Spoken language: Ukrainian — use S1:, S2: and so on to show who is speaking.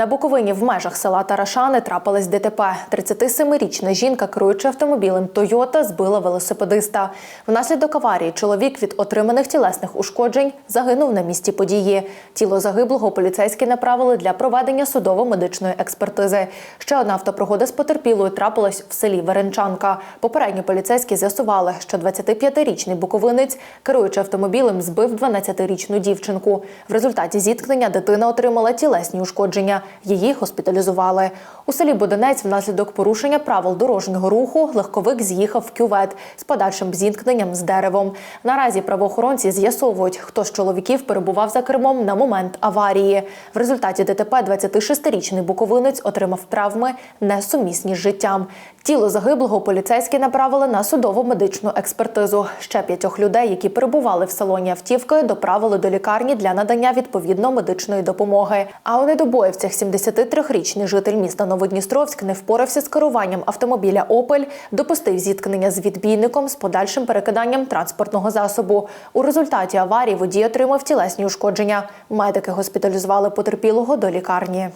S1: На Буковині в межах села Тарашани трапилось ДТП. 37-річна жінка, керуючи автомобілем Тойота, збила велосипедиста. Внаслідок аварії чоловік від отриманих тілесних ушкоджень загинув на місці події. Тіло загиблого поліцейські направили для проведення судово-медичної експертизи. Ще одна автопригода з потерпілою трапилась в селі Веренчанка. Попередньо поліцейські з'ясували, що 25-річний буковинець, керуючи автомобілем, збив 12-річну дівчинку. В результаті зіткнення дитина отримала тілесні ушкодження. Її госпіталізували. У селі Боденець внаслідок порушення правил дорожнього руху легковик з'їхав в кювет з подальшим зіткненням з деревом. Наразі правоохоронці з'ясовують, хто з чоловіків перебував за кермом на момент аварії. В результаті ДТП 26-річний буковинець отримав травми несумісні з життям. Тіло загиблого поліцейські направили на судово медичну експертизу. Ще п'ятьох людей, які перебували в салоні автівки, доправили до лікарні для надання відповідно медичної допомоги. А у недобоївцях 73-річний житель міста Новодністровськ не впорався з керуванням автомобіля Опель, допустив зіткнення з відбійником з подальшим перекиданням транспортного засобу. У результаті аварії водій отримав тілесні ушкодження. Медики госпіталізували потерпілого до лікарні.